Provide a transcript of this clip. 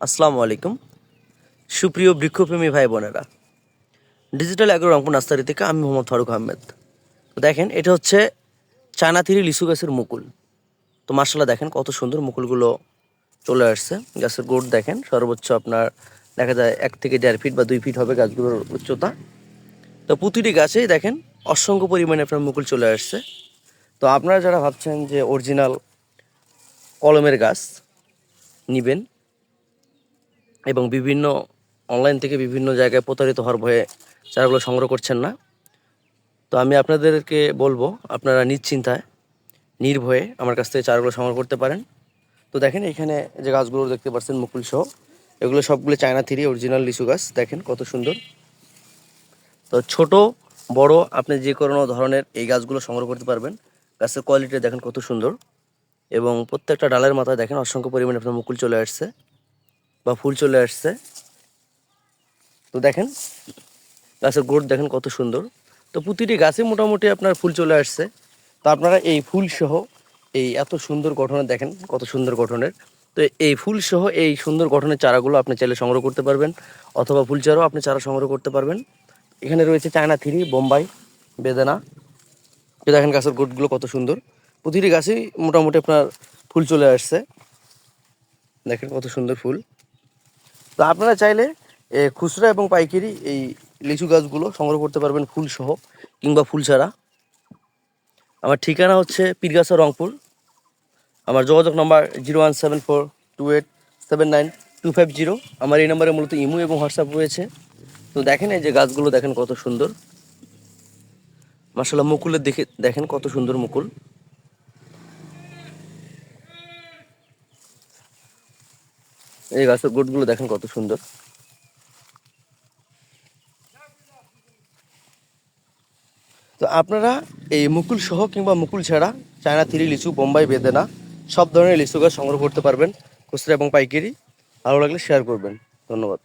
আসসালামু আলাইকুম। সুপ্রিয় বৃক্ষপ্রেমী ভাই বোনেরা ডিজিটাল অ্যাগ্রো রংপুর নাস্তারি থেকে আমি মোহাম্মদ ফারুক আহমেদ। তো দেখেন, এটা হচ্ছে চায়না থিরি লিচু গাছের মুকুল। তো মার্শাল্লাহ দেখেন কত সুন্দর মুকুলগুলো চলে আসছে। গাছের গোট দেখেন, সর্বোচ্চ আপনার দেখা যায় এক থেকে দেড় ফিট বা দুই ফিট হবে গাছগুলোর উচ্চতা। তো প্রতিটি গাছেই দেখেন অসংখ্য পরিমাণে আপনার মুকুল চলে আসছে। তো আপনারা যারা ভাবছেন যে অরিজিনাল কলমের গাছ নিবেন এবং বিভিন্ন অনলাইন থেকে বিভিন্ন জায়গায় প্রতারিত হওয়ার ভয়ে চারাগুলো সংগ্রহ করছেন না। তো আমি আপনাদেরকে বলব, আপনারা নিশ্চিন্তায়, নির্ভয়ে আমার কাছ থেকে চারাগুলো সংগ্রহ করতে পারেন। তো দেখেন এখানে যে গাছগুলো দেখতে পাচ্ছেন, মুকুল সহ, এগুলো সবগুলো চায়না থিরি অরিজিনাল লিচু গাছ। দেখেন কত সুন্দর। তো ছোট, বড়, আপনি যে কোনো ধরনের এই গাছগুলো সংগ্রহ করতে পারবেন। গাছের কোয়ালিটি দেখেন কত সুন্দর। এবং প্রত্যেকটা ডালের মাথায় দেখেন অসংখ্য পরিমাণে আপনার মুকুল চলে আসছে। বা ফুল চলে আসছে। তো দেখেন, গাছের গোড় দেখেন কত সুন্দর। তো প্রতিটি গাছে মোটামুটি আপনার ফুল চলে আসছে। তো আপনারা এই ফুল সহ এই এত সুন্দর গঠনের দেখেন কত সুন্দর গঠনের। তো এই ফুল সহ এই সুন্দর গঠনের চারাগুলো আপনি চাইলে সংগ্রহ করতে পারবেন, অথবা ফুল চারাও আপনি চারা সংগ্রহ করতে পারবেন। এখানে রয়েছে চায়না থ্রি, বোম্বাই, বেদানা। তো দেখেন গাছের গোটগুলো কত সুন্দর। প্রতিটি গাছেই মোটামুটি আপনার ফুল চলে আসছে। দেখেন কত সুন্দর ফুল। তো আপনারা চাইলে খুচরা এবং পাইকারি এই লিচু গাছগুলো সংগ্রহ করতে পারবেন ফুল সহ কিংবা ফুল ছাড়া। আমার ঠিকানা হচ্ছে পীরগাছা রংপুর। আমার যোগাযোগ number zero one seven four two eight seven nine two five zero. আমার এই নাম্বারে মূলত ইমো এবং হোয়াটসঅ্যাপ রয়েছে। তো দেখেন এই যে গাছগুলো দেখেন কত সুন্দর। মাসাল্লাহ মুকুলের দেখে দেখেন কত সুন্দর মুকুল। এই গাছের গোটগুলো দেখেন কত সুন্দর। তো আপনারা এই মুকুল সহ কিংবা মুকুল ছাড়া চায়না থিরি লিচু, বোম্বাই বেদেনা, সব ধরনের লিচু গাছ সংগ্রহ করতে পারবেন। খুচরা এবং পাইকারি। ভালো লাগলে শেয়ার করবেন। ধন্যবাদ।